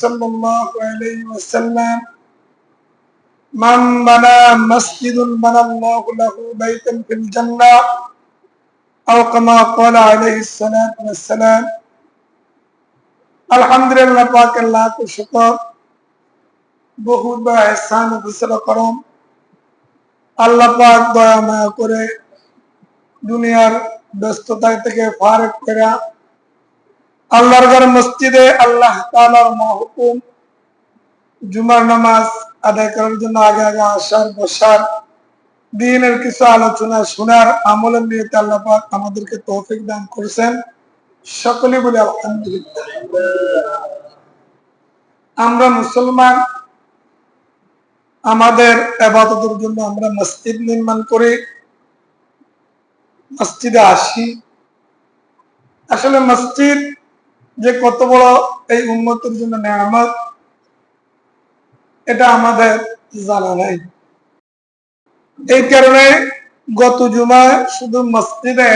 সাল্লাল্লাহু আলাইহি ওয়াসাল্লাম বহুত বড় ইহসান ও করম। দয়া, মায়া করে দুনিয়ার ব্যস্ততা থেকে ফারেক করা আল্লাহর ঘর মসজিদে আল্লাহ তাআলার মহকুম, জুমার নামাজ আদায় করার জন্য আগে আগে আসার, বসার, দিনের কিছু আলোচনা শোনার আমলের নিয়ে আল্লাহ পাক আমাদেরকে তৌফিক দান করেছেন। সকলে বলে আলহামদুলিল্লাহ। আমরা মুসলমান, আমাদের আবাদতের জন্য আমরা মসজিদ নির্মাণ করি, মসজিদে আসি। আসলে মসজিদ যে কত বড় এই উন্মতের জন্য নেয়ামত, এটা আমাদের জানা নাই। এই কারণে গত জুমায় শুধু মসজিদে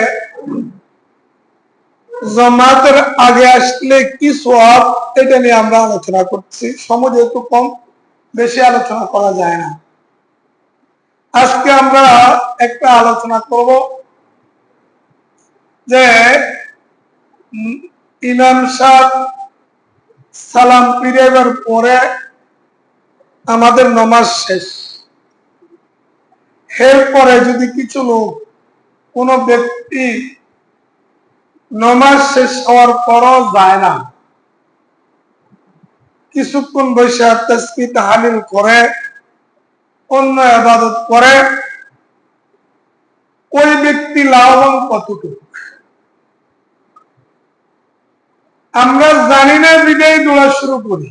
জমাতের আগে আসলে কি সব এটা নিয়ে আমরা আলোচনা করছি। সময় যেহেতু কম, বেশি আলোচনা করা যায় না। আজকে আমরা একটা আলোচনা করব যে ইমাম সাহ সালাম পিরিয়ডের পরে আমাদের নমাজ শেষ। এরপরে যদি কিছু লোক, কোনো ব্যক্তি নমাজ শেষ হওয়ার পরও যায় না, কিছুক্ষণ বসে তসবি তাহালিল করে, অন্য আবাদত করে, ওই ব্যক্তি লাভবান কতটুকু? আমরা জানি না বিদায় দোড়া শুরু করি।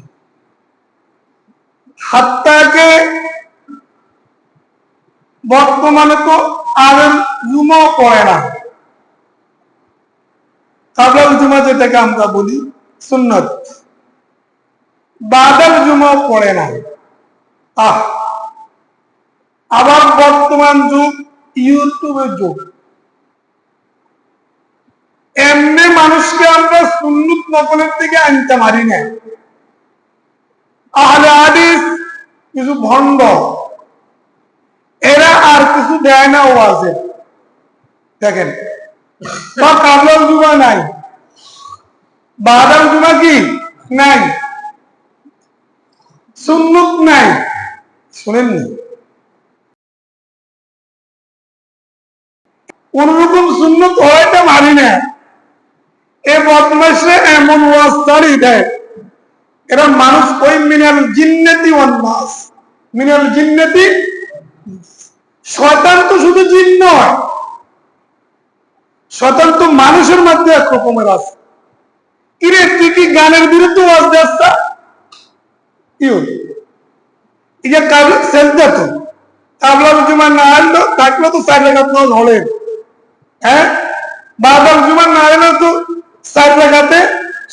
হাত্তাকে বর্তমানে তো আর জুমাও পড়ে না। কাবলাল জুমা যেটাকে আমরা বলি, সুন্নত। বাদল জুমাও পড়ে না। আহ, আবার বর্তমান যুগ ইউটিউবের যুগ এমনি মানুষকে আমরা সুন্নত নকলের থেকে আনতে পারি না। আহলে হাদিস কিছু ভণ্ড। এরা আর কিছু দেয় না ও আছে দেখেন, বা কাবলাল জুমা নাই। বাদাল জুমা কি? নাই। সুন্নত নাই। শুনেননি কোনরকম সুন্নত হয়টা মানি না। এ বদমাসে এমন ওয়াজ চালিয়ে দেয়। এরা মানুষ ওই মিনাল জিন্নতি ওয়ান মাস মিনাল জিন্নতি শয়তান তো শুধু জিন নয়, শয়তান তো মানুষের মধ্যে এক রকমের আছে। কিরে তুই কি গানের বিরুদ্ধে ওয়াজ হলো এই যে কাবল সেজদা তো কাবলা জুমা না আনলো, থাকলে তো চার নামাজ হলেন। হ্যাঁ? বাবার জুমা না আনলো তো চার রেখাতে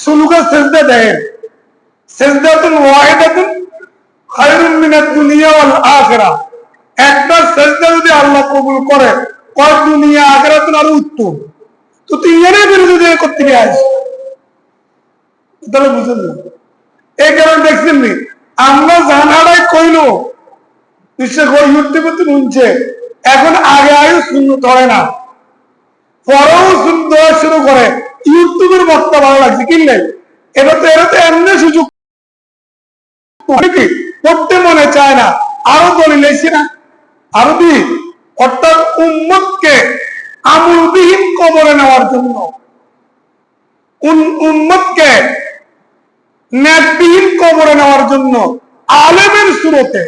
সুলুকা সেজদা দেয়। সেজদাতুন ওয়াহিদাতুন খায়রুম মিনাদ দুনিয়া ওয়াল আখিরা। একটা সেজদা যদি আল্লাহ কবুল করে, কয় দুনিয়া আরও উত্তম তো তুই বিরুদ্ধে করতে গিয়ে আসিস তাহলে বুঝেন না। এই কারণে দেখছেন নি, আমরা জানাটাই কইলো বিশ্বের কই ইউটিউবে তো শুনছে, এখন আগে আগে শূন্য ধরে না। পরেও শূন্য শুরু করে ইউটিউবের বক্তা ভালো লাগছে কিনলে এটা তো এরা তো এমনি সুযোগ করতে মনে চায় না, আরও দলিল এসে না। আরও দি অর্থাৎ উম্মতকে আমলবিহীন কবরে নেওয়ার জন্য। উম্মতকে ন্যাকবিহীন কবরে নেওয়ার জন্য আলেমের সুরতে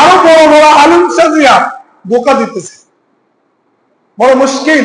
আরও বড় বড় আলেম সাজিয়া বোকা দিতেছে। বড় মুশকিল।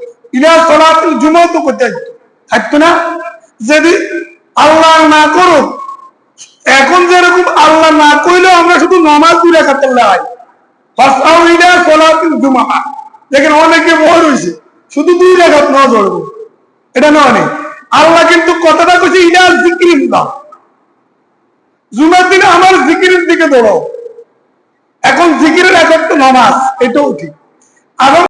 ইলা থাকতো না? যদি আল্লাহ না করুক, এখন যেরকম আল্লাহ না আমরা শুধু নামাজ সলাতুল জুমা। দেখেন অনেকে শুধু দুই না ধরবো এটা নয় আল্লাহ কিন্তু কথাটা কইছে, ইলা জিক্রিল্লাহ জুমার দিনে আমার জিকিরের দিকে দৌড়াও। এখন জিকিরের এক একটা নামাজ, এটাও ঠিক। আবার